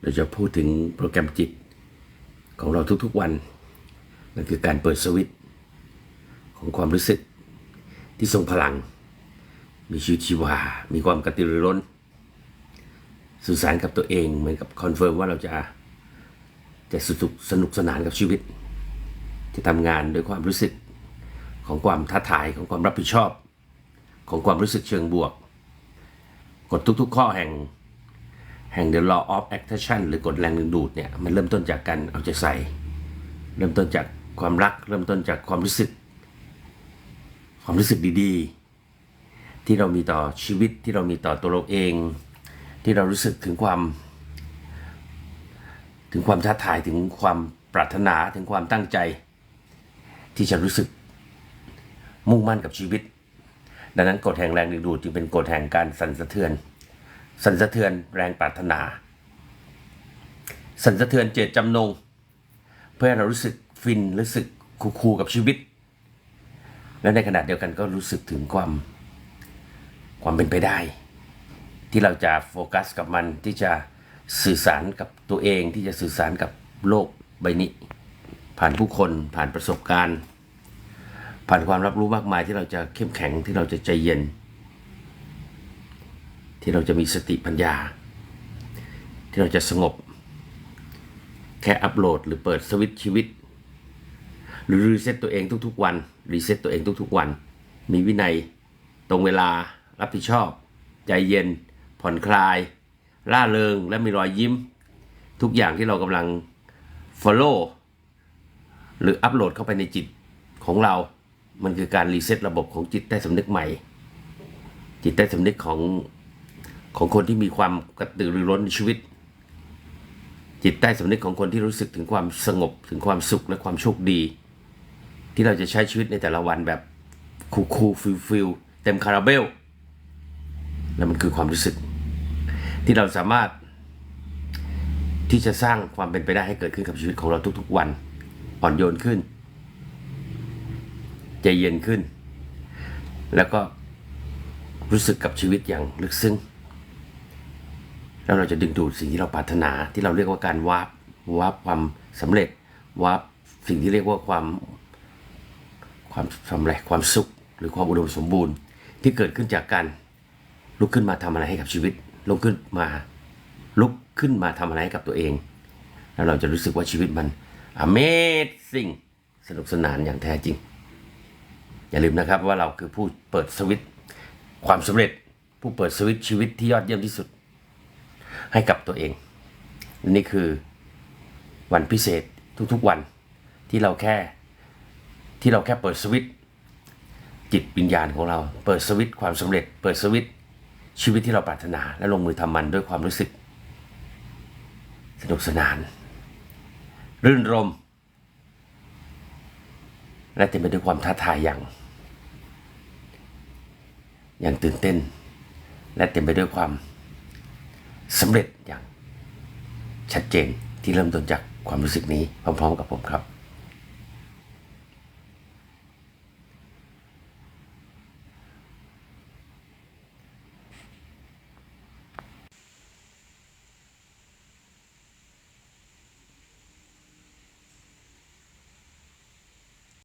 เราจะพูดถึงโปรแกรมจิตของเราทุกๆวันนั่นคือการเปิดสวิตช์ของความรู้สึกที่ทรงพลัง มีชีวิตชีวา มีความกระตือรือร้น สื่อสารกับตัวเองเหมือนกับคอนเฟิร์มว่าเราจะจะสนุกสนุกสนานกับชีวิตที่ทำงานด้วยความรู้สึกของความท้าทายของความรับผิดชอบ ของความรู้สึกเชิงบวกกฎทุกๆ ข้อแห่ง แห่ง the law of attraction หรือกฎแรงดึงดูดเนี่ยมันเริ่มต้นจากการเอาใจใส่ เริ่มต้นจากความรัก เริ่มต้นจากความรู้สึก ความรู้สึกดีๆ ที่เรามีต่อชีวิตที่เรามีต่อตัวเราเอง ที่เรารู้สึกถึงความ ถึงความท้าทายถึงความปรารถนาถึงความตั้งใจ ที่จะรู้สึกมุ่งมั่นกับชีวิต ดังนั้นกฎแห่งแรงดึงดูดจึงเป็นกฎแห่งการสั่นสะเทือน สั่นสะเทือนแรงปรารถนา สั่นสะเทือนเจตจำนง เพื่อให้เรารู้สึกฟินรู้สึกคูลกับชีวิต และในขณะเดียวกันก็รู้สึกถึงความความเป็นไปได้ ที่เราจะโฟกัสกับมันที่จะสื่อสารกับตัวเองที่จะสื่อสารกับโลกใบนี้ ผ่านผู้คนผ่านประสบการณ์ ผ่านความรับรู้มากมายที่เราจะเข้มแข็งที่เราจะใจเย็น ที่เราจะมีสติปัญญา ที่เราจะสงบ แค่อัปโหลดหรือเปิดสวิตชีวิต หรือรีเซ็ตตัวเองทุกๆวันรีเซ็ตตัวเองทุกๆวัน มีวินัย ตรงเวลารับผิดชอบ ใจเย็น ผ่อนคลาย ร่าเริงและมีรอยยิ้ม ทุกอย่างที่เรากำลัง follow หรืออัปโหลดเข้าไปในจิตของเรา มันคือการรีเซ็ตระบบของจิตใต้สำนึกใหม่ จิตใต้สำนึกของ ของคนที่มีความกระตือรือร้นในชีวิต จิตใต้สำนึกของคนที่รู้สึกถึงความสงบถึงความสุขและความโชคดี ที่เราจะใช้ชีวิตในแต่ละวันแบบคูคูฟิลฟิลเต็มคาราเบลและมันคือความรู้สึก ที่เราสามารถ ที่จะสร้างความเป็นไปได้ให้เกิดขึ้นกับชีวิตของเราทุกๆวัน อ่อนโยนขึ้น ใจเย็นขึ้น แล้วก็รู้สึกกับชีวิตอย่างลึกซึ้ง แล้วเราจะดึงดูดสิ่งที่เราปรารถนาที่เราเรียกว่าการวาร์ปวาร์ปความสำเร็จวาร์ปสิ่งที่เรียกว่าความความสำเร็จความสุข หรือความอุดมสมบูรณ์ ที่เกิดขึ้นจากการลุกขึ้นมาทำอะไรให้กับชีวิตลุกขึ้นมาลุกขึ้นมาทำอะไรให้กับตัวเอง แล้วเราจะรู้สึกว่าชีวิตมัน Amazing สนุกสนานอย่างแท้จริง อย่าลืมนะครับว่าเราคือผู้เปิดสวิตความสำเร็จ ผู้เปิดสวิตชีวิตที่ยอดเยี่ยมที่สุด ให้กับตัวเอง นี่คือวันพิเศษทุกๆวันที่เราแค่ที่เราแค่เปิดสวิตจิตวิญญาณของเรา เปิดสวิตความสำเร็จ เปิดสวิตช์ชีวิตที่เราปรารถนา และลงมือทำมันด้วยความรู้สึก สนุกสนาน รื่นรม และเต็มไปด้วยความท้าทายอย่าง อย่างตื่นเต้น และเต็มไปด้วยความ สำเร็จอย่างชัดเจนที่เริ่มต้นจากความรู้สึกนี้พร้อมๆกับผมครับ